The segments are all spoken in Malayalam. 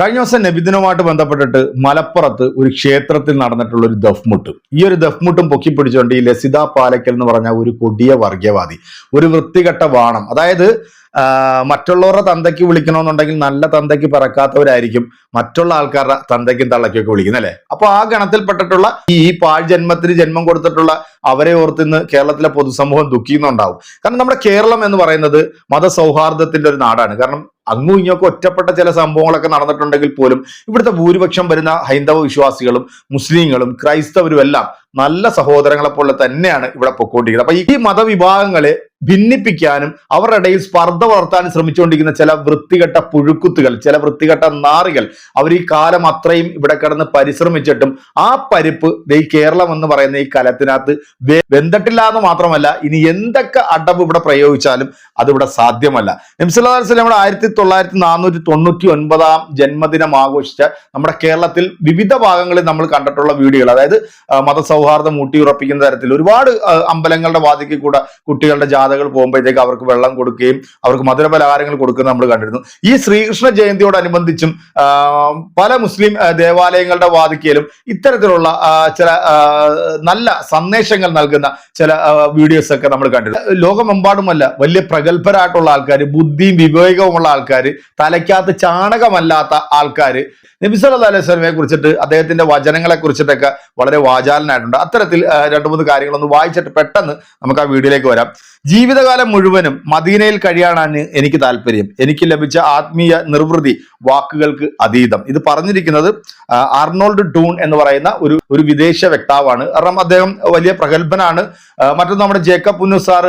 കഴിഞ്ഞ ദിവസം നബിദിനവുമായിട്ട് ബന്ധപ്പെട്ടിട്ട് മലപ്പുറത്ത് ഒരു ക്ഷേത്രത്തിൽ നടന്നിട്ടുള്ള ഒരു ദഫ്മുട്ട്. ഈ ഒരു ദഫ്മുട്ടും പൊക്കിപ്പിടിച്ചുകൊണ്ട് ഈ ലസിത പാലക്കൽ എന്ന് പറഞ്ഞ ഒരു കൊടിയ വർഗീയവാദി ഒരു വൃത്തികെട്ട വാണം. അതായത് മറ്റുള്ളവരുടെ തന്തയ്ക്ക് വിളിക്കണമെന്നുണ്ടെങ്കിൽ നല്ല തന്തയ്ക്ക് പറക്കാത്തവരായിരിക്കും. മറ്റുള്ള ആൾക്കാരുടെ തന്തയ്ക്കും തള്ളയ്ക്കൊക്കെ വിളിക്കുന്നത് അല്ലെ? അപ്പൊ ആ ഗണത്തിൽപ്പെട്ടിട്ടുള്ള ഈ പാഴ് ജന്മത്തിന് ജന്മം കൊടുത്തിട്ടുള്ള അവരെ ഓർത്ത് ഇന്ന് കേരളത്തിലെ പൊതുസമൂഹം ദുഃഖിക്കുന്നുണ്ടാവും. കാരണം നമ്മുടെ കേരളം എന്ന് പറയുന്നത് മതസൗഹാർദ്ദത്തിന്റെ ഒരു നാടാണ്. കാരണം അങ്ങും ഇങ്ങൊക്കെ ഒറ്റപ്പെട്ട ചില സംഭവങ്ങളൊക്കെ നടന്നിട്ടുണ്ടെങ്കിൽ പോലും ഇവിടുത്തെ ഭൂരിപക്ഷം വരുന്ന ഹൈന്ദവ വിശ്വാസികളും മുസ്ലിങ്ങളും ക്രൈസ്തവരും എല്ലാം നല്ല സഹോദരങ്ങളെ പോലെ തന്നെയാണ് ഇവിടെ പൊക്കോണ്ടിരിക്കുന്നത്. അപ്പൊ ഈ മതവിഭാഗങ്ങളെ ഭിന്നിപ്പിക്കാനും അവരുടെ ഇടയിൽ സ്പർദ്ധ വളർത്താനും ശ്രമിച്ചുകൊണ്ടിരിക്കുന്ന ചില വൃത്തികെട്ട പുഴുക്കുത്തുകൾ ചില വൃത്തികെട്ട നാറികൾ അവർ ഈ കാലം അത്രയും ഇവിടെ കിടന്ന് പരിശ്രമിച്ചിട്ടും ആ പരിപ്പ് ഈ കേരളം എന്ന് പറയുന്ന ഈ കലത്തിനകത്ത് വെന്തട്ടില്ല എന്ന് മാത്രമല്ല ഇനി എന്തൊക്കെ അടവ് ഇവിടെ പ്രയോഗിച്ചാലും അതിവിടെ സാധ്യമല്ല. നമ്മുടെ ആയിരത്തി തൊള്ളായിരത്തി നാനൂറ്റി തൊണ്ണൂറ്റി ഒൻപതാം ജന്മദിനം ആഘോഷിച്ച നമ്മുടെ കേരളത്തിൽ വിവിധ ഭാഗങ്ങളിൽ നമ്മൾ കണ്ടിട്ടുള്ള വീടുകൾ അതായത് മതസൗഹാർദ്ദം ഊട്ടിയുറപ്പിക്കുന്ന തരത്തിൽ ഒരുപാട് അമ്പലങ്ങളുടെ വാതിക്കൽ കൂടെ കുട്ടികളുടെ ജാഥകൾ പോകുമ്പോഴത്തേക്ക് അവർക്ക് വെള്ളം കൊടുക്കുകയും അവർക്ക് മധുരപലഹാരങ്ങൾ കൊടുക്കുന്നത് നമ്മൾ കണ്ടിരുന്നു. ഈ ശ്രീകൃഷ്ണ ജയന്തിയോടനുബന്ധിച്ചും പല മുസ്ലിം ദേവാലയങ്ങളുടെ വാതിക്കയിലും ഇത്തരത്തിലുള്ള ചില നല്ല സന്ദേശങ്ങൾ നൽകുന്ന ചില വീഡിയോസ് ഒക്കെ നമ്മൾ കണ്ടിരുന്നു. ലോകമെമ്പാടുമല്ല വലിയ പ്രഗത്ഭരായിട്ടുള്ള ആൾക്കാർ ബുദ്ധിയും വിവേകവുമുള്ള ആൾക്കാർ തലയ്ക്കാത്ത ചാണകമല്ലാത്ത ആൾക്കാർ നബി സല്ലല്ലാഹു അലൈഹി വസല്ലമയെ കുറിച്ചിട്ട് അദ്ദേഹത്തിന്റെ വചനങ്ങളെ കുറിച്ചിട്ടൊക്കെ വളരെ വാചാലനായിട്ടുണ്ട്. അത്തരത്തിൽ രണ്ട് മൂന്ന് കാര്യങ്ങളൊന്ന് വായിച്ചിട്ട് പെട്ടെന്ന് നമുക്ക് ആ വീഡിയോയിലേക്ക് വരാം. ജീവിതകാലം മുഴുവനും മദീനയിൽ കഴിയാനാണ് എനിക്ക് താല്പര്യം. എനിക്ക് ലഭിച്ച ആത്മീയ നിർവൃതി വാക്കുകൾക്ക് അതീതം. ഇത് പറഞ്ഞിരിക്കുന്നത് അർണോൾഡ് ഡൂൺ എന്ന് പറയുന്ന ഒരു ഒരു വിദേശ വ്യക്താവാണ്. കാരണം അദ്ദേഹം വലിയ പ്രഗത്ഭനാണ്. മറ്റൊന്ന് നമ്മുടെ ജേക്കബ് ഉന്നുസാർ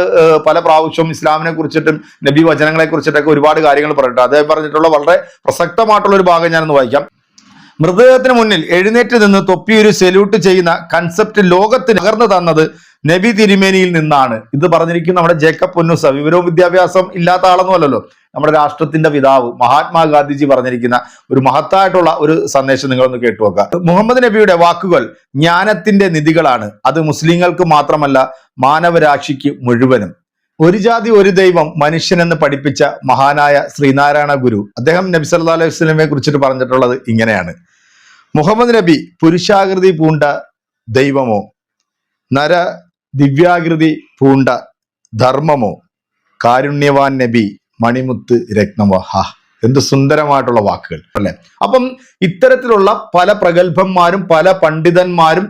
പല പ്രാവശ്യവും ഇസ്ലാമിനെ കുറിച്ചിട്ടും നബി വചനങ്ങളെ കുറിച്ചിട്ടൊക്കെ ഒരുപാട് കാര്യങ്ങൾ പറഞ്ഞിട്ടുണ്ട്. അദ്ദേഹം പറഞ്ഞിട്ടുള്ള വളരെ പ്രസക്തമായിട്ടുള്ള ഒരു ഭാഗം ഞാനൊന്ന് വായിക്കാം. മൃതദേഹത്തിന് മുന്നിൽ എഴുന്നേറ്റ് നിന്ന് തൊപ്പിയൊരു സെല്യൂട്ട് ചെയ്യുന്ന കൺസെപ്റ്റ് ലോകത്തിന് പകർന്നു തന്നത് നബി തിരുമേനിയിൽ നിന്നാണ്. ഇത് പറഞ്ഞിരിക്കുന്ന നമ്മുടെ ജേക്കബ് പൊന്നുസ വിവരവും വിദ്യാഭ്യാസം ഇല്ലാത്ത ആളൊന്നുമല്ലല്ലോ നമ്മുടെ രാഷ്ട്രത്തിന്റെ പിതാവ് മഹാത്മാഗാന്ധിജി പറഞ്ഞിരിക്കുന്ന ഒരു മഹത്തായിട്ടുള്ള ഒരു സന്ദേശം നിങ്ങളൊന്ന് കേട്ടു നോക്കുക. മുഹമ്മദ് നബിയുടെ വാക്കുകൾ ജ്ഞാനത്തിന്റെ നിധികളാണ്. അത് മുസ്ലിങ്ങൾക്ക് മാത്രമല്ല മാനവരാശിക്ക് മുഴുവനും. ഒരു ജാതി ഒരു ദൈവം മനുഷ്യനെന്ന് പഠിപ്പിച്ച മഹാനായ ശ്രീനാരായണ ഗുരു അദ്ദേഹം നബി സല്ലാ അലൈഹി വസ്ലമെ കുറിച്ചിട്ട് പറഞ്ഞിട്ടുള്ളത് ഇങ്ങനെയാണ്. മുഹമ്മദ് നബി പുരുഷാകൃതി പൂണ്ട ദൈവമോ? നര ദിവ്യാകൃതി പൂണ്ട ധർമ്മമോ? കാരുണ്യവാൻ നബി മണിമുത്ത് രത്നമോ ഹാ എന്ത് സുന്ദരമായിട്ടുള്ള വാക്കുകൾ അല്ലെ? അപ്പം ഇത്തരത്തിലുള്ള പല പ്രഗത്ഭന്മാരും പല പണ്ഡിതന്മാരും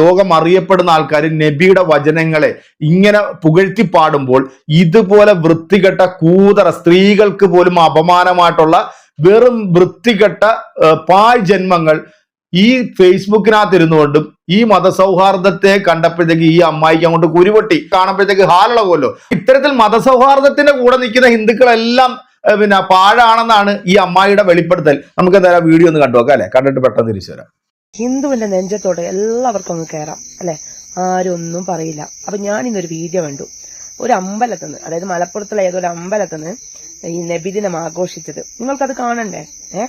ലോകം അറിയപ്പെടുന്ന ആൾക്കാർ നബിയുടെ വചനങ്ങളെ ഇങ്ങനെ പുകഴ്ത്തി പാടുമ്പോൾ ഇതുപോലെ വൃത്തികെട്ട കൂതറ സ്ത്രീകൾക്ക് പോലും അപമാനമായിട്ടുള്ള വെറും വൃത്തികെട്ട പാഴ് ജന്മങ്ങൾ ഈ ഫേസ്ബുക്കിനകത്ത് ഇരുന്നുകൊണ്ടും ഈ മതസൗഹാർദ്ദത്തെ കണ്ടപ്പോഴത്തേക്ക് ഈ അമ്മായിക്ക് അങ്ങോട്ട് കുരുപൊട്ടി. കാണുമ്പോഴത്തേക്ക് ഹാലിളകുമല്ലോ ഇത്തരത്തിൽ മതസൗഹാർദ്ദത്തിന്റെ കൂടെ നിൽക്കുന്ന ഹിന്ദുക്കളെല്ലാം പിന്നെ പാഴാണെന്നാണ് ഈ അമ്മായിയുടെ വെളിപ്പെടുത്തൽ. നമുക്ക് എന്തായാലും വീഡിയോ ഒന്ന് കണ്ടു നോക്കാം അല്ലെ? കണ്ടിട്ട് പെട്ടെന്ന് തിരിച്ചു വരാം. ഹിന്ദുവിന്റെ നെഞ്ചത്തോടെ എല്ലാവർക്കും ഒന്ന് കയറാം അല്ലെ? ആരും ഒന്നും പറയില്ല. അപ്പൊ ഞാൻ ഇന്നൊരു വീഡിയോ കണ്ടു. ഒരു അമ്പലത്തിൽ നിന്ന് അതായത് മലപ്പുറത്തുള്ള ഏതൊരു അമ്പലത്തിൽ നിന്ന് ഈ നബിദിനം ആഘോഷിച്ചത്. നിങ്ങൾക്കത് കാണണ്ടേ? ഏ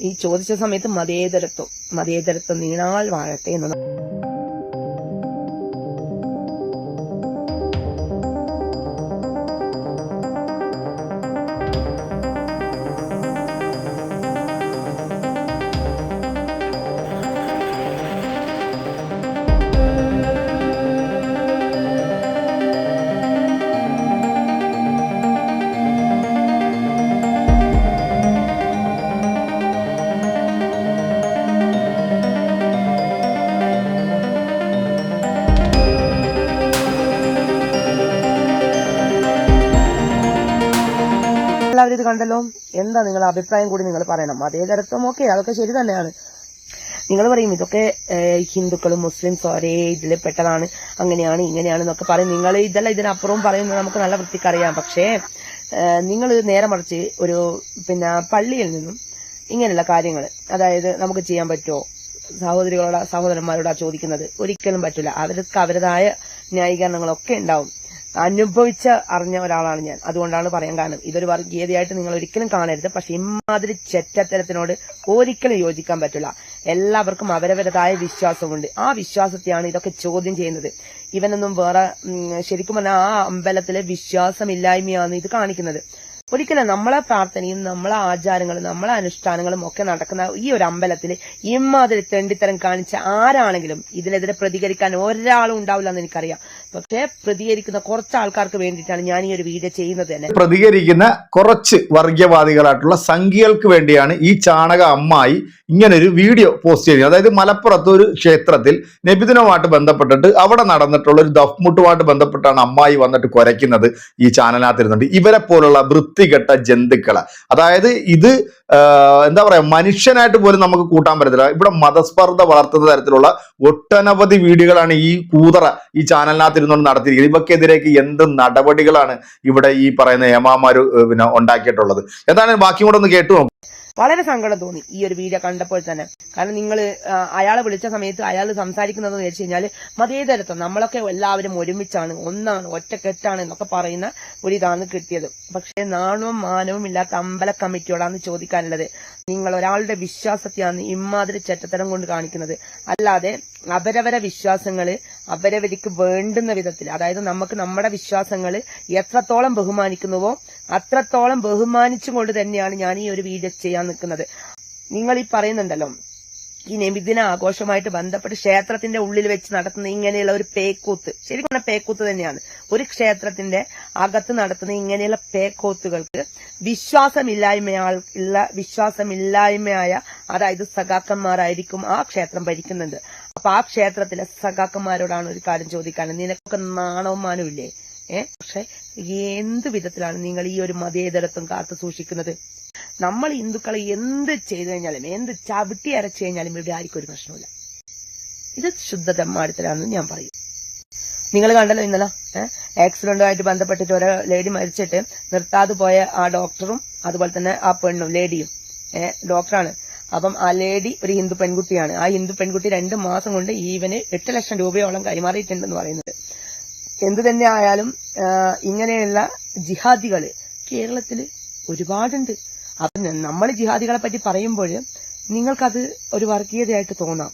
ഈ ചോദിച്ച സമയത്ത് മതേതരത്വം മതേതരത്വം നീണാൾ വാഴട്ടെ എന്ന് എല്ലാവരും ഇത് കണ്ടല്ലോ? എന്താ നിങ്ങളുടെ അഭിപ്രായം കൂടി നിങ്ങൾ പറയണം. മതേതരത്വം ഓക്കെ അതൊക്കെ ശരി തന്നെയാണ്. നിങ്ങൾ പറയും ഇതൊക്കെ ഹിന്ദുക്കളും മുസ്ലിംസും ഒരേ ഇതിൽ പെട്ടതാണ്. അങ്ങനെയാണ് ഇങ്ങനെയാണ് എന്നൊക്കെ പറയും. നിങ്ങൾ ഇതല്ല ഇതിനപ്പുറവും പറയുന്നത് നമുക്ക് നല്ല വൃത്തിക്കറിയാം പക്ഷേ നിങ്ങൾ നേരെ മറിച്ച് ഒരു പിന്നെ പള്ളിയിൽ നിന്നും ഇങ്ങനെയുള്ള കാര്യങ്ങൾ അതായത് നമുക്ക് ചെയ്യാൻ പറ്റുമോ? സഹോദരികളോട് സഹോദരന്മാരോടാ ചോദിക്കുന്നത് ഒരിക്കലും പറ്റില്ല അവർക്ക് അവരുടേതായ ന്യായീകരണങ്ങളൊക്കെ ഉണ്ടാവും. അനുഭവിച്ച അറിഞ്ഞ ഒരാളാണ് ഞാൻ. അതുകൊണ്ടാണ് പറയാൻ കാരണം. ഇതൊരു വർഗീയതയായിട്ട് നിങ്ങൾ ഒരിക്കലും കാണരുത്. പക്ഷെ ഇമാതിരി ചെറ്റത്തരത്തിനോട് ഒരിക്കലും യോജിക്കാൻ പറ്റില്ല. എല്ലാവർക്കും അവരവരതായ വിശ്വാസമുണ്ട്. ആ വിശ്വാസത്തെയാണ് ഇതൊക്കെ ചോദ്യം ചെയ്യുന്നത്. ഇവനൊന്നും വേറെ ശരിക്കും പറഞ്ഞാൽ ആ അമ്പലത്തിലെ വിശ്വാസമില്ലായ്മയാണ് ഇത് കാണിക്കുന്നത്. ഒരിക്കലും നമ്മളെ പ്രാർത്ഥനയും നമ്മളെ ആചാരങ്ങളും നമ്മളെ അനുഷ്ഠാനങ്ങളും ഒക്കെ നടക്കുന്ന ഈ ഒരു അമ്പലത്തിൽ ഇമ്മാതിരി തെണ്ടിത്തരം കാണിച്ച ആരാണെങ്കിലും ഇതിനെതിരെ പ്രതികരിക്കാൻ ഒരാളും ഉണ്ടാവില്ല എന്ന് എനിക്കറിയാം. പക്ഷേ പ്രതികരിക്കുന്ന കുറച്ച് ആൾക്കാർക്ക് വേണ്ടിയിട്ടാണ് ഞാൻ ഈ ഒരു വീഡിയോ ചെയ്യുന്നത് തന്നെ. പ്രതികരിക്കുന്ന കുറച്ച് വർഗീയവാദികളായിട്ടുള്ള സംഖ്യകൾക്ക് വേണ്ടിയാണ് ഈ ചാണക അമ്മായി ഇങ്ങനൊരു വീഡിയോ പോസ്റ്റ് ചെയ്യുന്നത്. അതായത് മലപ്പുറത്ത് ഒരു ക്ഷേത്രത്തിൽ നബിദിനവുമായിട്ട് ബന്ധപ്പെട്ടിട്ട് അവിടെ നടന്നിട്ടുള്ള ഒരു ദഫ്മുട്ടുമായിട്ട് ബന്ധപ്പെട്ടാണ് അമ്മായി വന്നിട്ട് കുരയ്ക്കുന്നത് ഈ ചാനലിനകത്തിരുന്നുണ്ട് ഇവരെ പോലുള്ള വൃത്തികെട്ട ജന്തുക്കളെ. അതായത് ഇത് എന്താ പറയാ മനുഷ്യനായിട്ട് പോലും നമുക്ക് കൂട്ടാൻ പറ്റത്തില്ല. ഇവിടെ മതസ്പർദ്ധ വളർത്തുന്ന തരത്തിലുള്ള ഒട്ടനവധി വീഡിയോകളാണ് ഈ കൂതറ ഈ ചാനലിനകത്ത് ഇരുന്നുകൊണ്ട് നടത്തിയിരിക്കുന്നത്. ഇവക്കെതിരേക്ക് എന്ത് നടപടികളാണ് ഇവിടെ ഈ പറയുന്ന യമാമാര് പിന്നെ ഉണ്ടാക്കിയിട്ടുള്ളത്? എന്താണ് ബാക്കി കൂടെ ഒന്ന് കേട്ടു. വളരെ സങ്കടം തോന്നി ഈ ഒരു വീഡിയോ കണ്ടപ്പോൾ തന്നെ. കാരണം നിങ്ങൾ അയാളെ വിളിച്ച സമയത്ത് അയാൾ സംസാരിക്കുന്നതെന്ന് വെച്ച് കഴിഞ്ഞാൽ മതേതരത്വം നമ്മളൊക്കെ എല്ലാവരും ഒരുമിച്ചാണ് ഒന്നാണ് ഒറ്റക്കെട്ടാണ് എന്നൊക്കെ പറയുന്ന ഒരു ഇതാണ് കിട്ടിയത്. പക്ഷേ നാണവും മാനവും ഇല്ലാത്ത അമ്പല കമ്മിറ്റിയോടാണ് ചോദിക്കാനുള്ളത്. നിങ്ങൾ ഒരാളുടെ വിശ്വാസത്തെയാണ് ഇമാതിരി ചെറ്റത്തരം കൊണ്ട് കാണിക്കുന്നത്. അല്ലാതെ അവരവരെ വിശ്വാസങ്ങൾ അവരവർക്ക് വേണ്ടുന്ന വിധത്തിൽ അതായത് നമുക്ക് നമ്മുടെ വിശ്വാസങ്ങൾ എത്രത്തോളം ബഹുമാനിക്കുന്നുവോ അത്രത്തോളം ബഹുമാനിച്ചുകൊണ്ട് തന്നെയാണ് ഞാൻ ഈ ഒരു വീഡിയോ ചെയ്യാൻ നിൽക്കുന്നത്. നിങ്ങൾ ഈ പറയുന്നുണ്ടല്ലോ ഈ നെമിദിന ആഘോഷമായിട്ട് ബന്ധപ്പെട്ട് ക്ഷേത്രത്തിന്റെ ഉള്ളിൽ വെച്ച് നടത്തുന്ന ഇങ്ങനെയുള്ള ഒരു പേക്കൂത്ത് ശരിക്കും പറഞ്ഞാൽ പേക്കൂത്ത് തന്നെയാണ്. ഒരു ക്ഷേത്രത്തിന്റെ അകത്ത് നടത്തുന്ന ഇങ്ങനെയുള്ള പേക്കൂത്തുകൾക്ക് വിശ്വാസമില്ലായ്മയാൾ വിശ്വാസമില്ലായ്മയായ അതായത് സഖാക്കന്മാരായിരിക്കും ആ ക്ഷേത്രം ഭരിക്കുന്നത്. അപ്പൊ ആ ക്ഷേത്രത്തിലെ സഖാക്കന്മാരോടാണ് ഒരു കാര്യം ചോദിക്കാൻ നിനക്കൊക്കെ നാണവും മാനവും ഇല്ലേ ഏഹ് പക്ഷെ എന്ത് വിധത്തിലാണ് നിങ്ങൾ ഈ ഒരു മതേതരത്വം കാത്തു സൂക്ഷിക്കുന്നത്? നമ്മൾ ഹിന്ദുക്കളെ എന്ത് ചെയ്തു കഴിഞ്ഞാലും എന്ത് ചവിട്ടി അരച്ചു കഴിഞ്ഞാലും ഇവിടെ ആർക്കും ഒരു പ്രശ്നമില്ല ഇത് ശുദ്ധ തെമ്മാടിത്തരാണെന്ന് ഞാൻ പറയും. നിങ്ങൾ കണ്ടല്ലോ ഇന്നലെ ആക്സിഡന്റുമായിട്ട് ബന്ധപ്പെട്ടിട്ട് ഒരു ലേഡി മരിച്ചിട്ട് നിർത്താതെ പോയ ആ ഡോക്ടറും അതുപോലെ തന്നെ ആ പെണ്ണും ലേഡിയും ഡോക്ടറാണ്. അപ്പം ആ ലേഡി ഒരു ഹിന്ദു പെൺകുട്ടിയാണ്. ആ ഹിന്ദു പെൺകുട്ടി രണ്ട് മാസം കൊണ്ട് ഈവന് എട്ട് ലക്ഷം രൂപയോളം കൈമാറിയിട്ടുണ്ടെന്ന് പറയുന്നത്. എന്തു തന്നെ ആയാലും ഇങ്ങനെയുള്ള ജിഹാദികൾ കേരളത്തിൽ ഒരുപാടുണ്ട്. അപ്പൊ നമ്മൾ ജിഹാദികളെ പറ്റി പറയുമ്പോൾ നിങ്ങൾക്കത് ഒരു വർഗീയതയായിട്ട് തോന്നാം.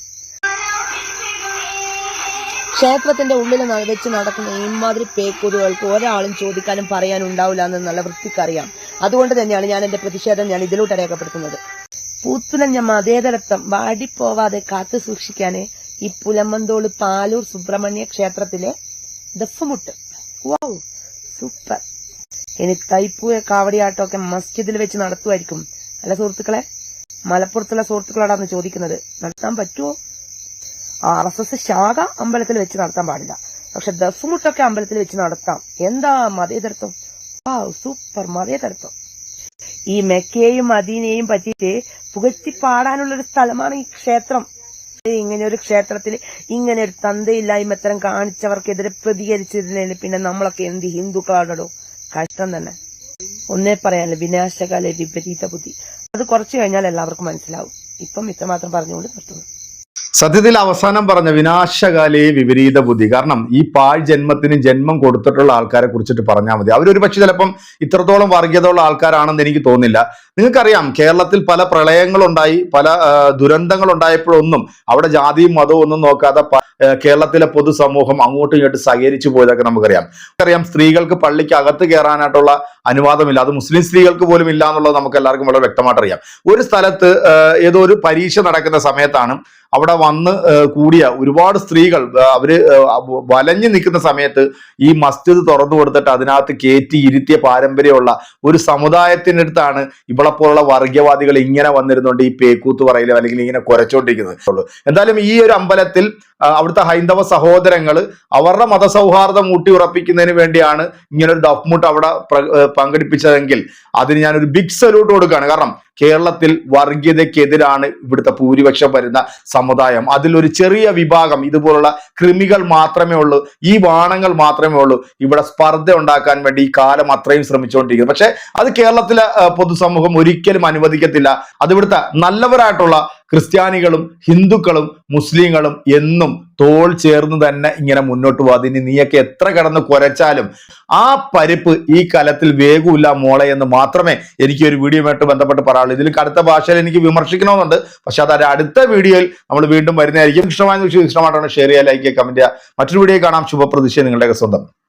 ക്ഷേത്രത്തിന്റെ ഉള്ളിൽ വെച്ച് നടക്കുന്ന ഇമാതിരി പേക്കൂതുകൾക്ക് ഒരാളും ചോദിക്കാനും പറയാനും ഉണ്ടാവില്ല എന്ന് നല്ല വൃത്തിക്കറിയാം. അതുകൊണ്ട് തന്നെയാണ് ഞാൻ എന്റെ പ്രതിഷേധം ഞാൻ ഇതിലൂടെ രേഖപ്പെടുത്തുന്നത്. പൂത്തുലഞ്ഞ മതേതരത്വം വാടിപ്പോവാതെ കാത്തു സൂക്ഷിക്കാന് ഈ പുലമ്പന്തോൾ പാലൂർ സുബ്രഹ്മണ്യ ക്ഷേത്രത്തിലെ ദഫുമുട്ട്. Wow super. ഇനി തൈപ്പൂയ കാവടിയാട്ടമൊക്കെ മസ്ജിദിൽ വെച്ച് നടത്തുമായിരിക്കും. അല്ല സുഹൃത്തുക്കളെ മലപ്പുറത്തുള്ള സുഹൃത്തുക്കളോടാണ് ചോദിക്കുന്നത് നടത്താൻ പറ്റുമോ ആർ എസ് എസ് ശാഖ അമ്പലത്തിൽ വെച്ച് നടത്താൻ പാടില്ല. പക്ഷെ ദഫുമുട്ടൊക്കെ അമ്പലത്തിൽ വെച്ച് നടത്താം. എന്താ മതേതരത്വം? സൂപ്പർ മതേതരത്വം. ഈ മെക്കയെയും മദീനയെയും പറ്റിയിട്ട് പുകഴ്ത്തി പാടാനുള്ള ഒരു സ്ഥലമാണ് ഈ ക്ഷേത്രം. ഇങ്ങനെ ഒരു ക്ഷേത്രത്തിൽ ഇങ്ങനെ ഒരു തന്തയില്ലായ്മ ഇത്തരം കാണിച്ചവർക്കെതിരെ പ്രതികരിച്ചിരുന്നതിന് പിന്നെ നമ്മളൊക്കെ എന്ത് ഹിന്ദുക്കളാണോ കഷ്ടം തന്നെ. ഒന്നേ പറയാനല്ല വിനാശകാല വിപരീത ബുദ്ധി. അത് കുറച്ചു കഴിഞ്ഞാൽ എല്ലാവർക്കും മനസ്സിലാവും. ഇപ്പം ഇത്രമാത്രം പറഞ്ഞുകൊണ്ട് നിർത്തുന്നു. സത്യത്തിൽ അവസാനം പറഞ്ഞ വിനാശകാലേ വിപരീത ബുദ്ധി. കാരണം ഈ പാഴ് ജന്മത്തിന് ജന്മം കൊടുത്തിട്ടുള്ള ആൾക്കാരെ കുറിച്ചിട്ട് പറഞ്ഞാൽ മതി. അവരൊരു പക്ഷെ ചിലപ്പം ഇത്രത്തോളം വർഗീയതയുള്ള ആൾക്കാരാണെന്ന് എനിക്ക് തോന്നുന്നില്ല. നിങ്ങൾക്കറിയാം കേരളത്തിൽ പല പ്രളയങ്ങളുണ്ടായി പല ദുരന്തങ്ങൾ ഉണ്ടായപ്പോഴൊന്നും അവിടെ ജാതിയും മതവും ഒന്നും നോക്കാതെ കേരളത്തിലെ പൊതുസമൂഹം അങ്ങോട്ടും ഇങ്ങോട്ടും സഹകരിച്ചു പോയതൊക്കെ നമുക്കറിയാം. നമുക്കറിയാം സ്ത്രീകൾക്ക് പള്ളിക്ക് അകത്ത് കയറാനായിട്ടുള്ള അനുവാദമില്ല. അത് മുസ്ലിം സ്ത്രീകൾക്ക് പോലും ഇല്ല എന്നുള്ളത് നമുക്ക് എല്ലാവർക്കും വളരെ വ്യക്തമായിട്ട് അറിയാം ഒരു സ്ഥലത്ത് ഏതോ ഒരു പരീക്ഷ നടക്കുന്ന സമയത്താണ് അവിടെ വന്ന് കൂടിയ ഒരുപാട് സ്ത്രീകൾ അവർ വലഞ്ഞു നിൽക്കുന്ന സമയത്ത് ഈ മസ്ജിദ് തുറന്നു കൊടുത്തിട്ട് അതിനകത്ത് കയറ്റി ഇരുത്തിയ പാരമ്പര്യമുള്ള ഒരു സമുദായത്തിനടുത്താണ് ഇവളെ പോലുള്ള വർഗീയവാദികൾ ഇങ്ങനെ വന്നിരുന്നുകൊണ്ട് ഈ പേക്കൂത്ത് പറയില്ല അല്ലെങ്കിൽ ഇങ്ങനെ കുരച്ചോണ്ടിരിക്കുന്നത്. എന്തായാലും ഈ ഒരു അമ്പലത്തിൽ അവിടുത്തെ ഹൈന്ദവ സഹോദരങ്ങൾ അവരുടെ മതസൗഹാർദ്ദം ഊട്ടി ഉറപ്പിക്കുന്നതിന് വേണ്ടിയാണ് ഇങ്ങനെ ഒരു ദഫ്മുട്ട് അവിടെ പങ്കെടുപ്പിച്ചതെങ്കിൽ അതിന് ഞാനൊരു ബിഗ് സല്യൂട്ട് കൊടുക്കുകയാണ്. കാരണം കേരളത്തിൽ വർഗീയതയ്ക്കെതിരാണ് ഇവിടുത്തെ ഭൂരിപക്ഷം വരുന്ന സമുദായം. അതിലൊരു ചെറിയ വിഭാഗം ഇതുപോലുള്ള കൃമികൾ മാത്രമേ ഉള്ളൂ. ഈ വാണങ്ങൾ മാത്രമേ ഉള്ളൂ. ഇവിടെ സ്പർദ്ധ ഉണ്ടാക്കാൻ വേണ്ടി ഈ കാലം അത്രയും ശ്രമിച്ചുകൊണ്ടിരിക്കുന്നത് പക്ഷെ അത് കേരളത്തിലെ പൊതുസമൂഹം ഒരിക്കലും അനുവദിക്കത്തില്ല. അത് ഇവിടുത്തെ നല്ലവരായിട്ടുള്ള ക്രിസ്ത്യാനികളും ഹിന്ദുക്കളും മുസ്ലിങ്ങളും എന്നും തോൾ ചേർന്ന് തന്നെ ഇങ്ങനെ മുന്നോട്ട് പോകും ഇനി നീയൊക്കെ എത്ര കടന്ന് കുരച്ചാലും ആ പരിപ്പ് ഈ കലത്തിൽ വേഗമില്ല മോളെ എന്ന് മാത്രമേ എനിക്ക് ഒരു വീഡിയോയുമായിട്ട് ബന്ധപ്പെട്ട് പറയാനുള്ളൂ. ഇതിൽ കടുത്ത ഭാഷയിൽ എനിക്ക് വിമർശിക്കണമെന്നുണ്ട്. പക്ഷെ അത് അടുത്ത വീഡിയോയിൽ നമ്മൾ വീണ്ടും വരുന്നതായിരിക്കും. ഇഷ്ടമായ ഇഷ്ടമായിട്ടാണ് ഷെയർ ചെയ്യുക ലൈക്ക് ചെയ്യുക കമന്റ് ചെയ്യുക. മറ്റൊരു വീഡിയോ കാണാം. ശുഭപ്രതീക്ഷ നിങ്ങളുടെയൊക്കെ സ്വന്തം.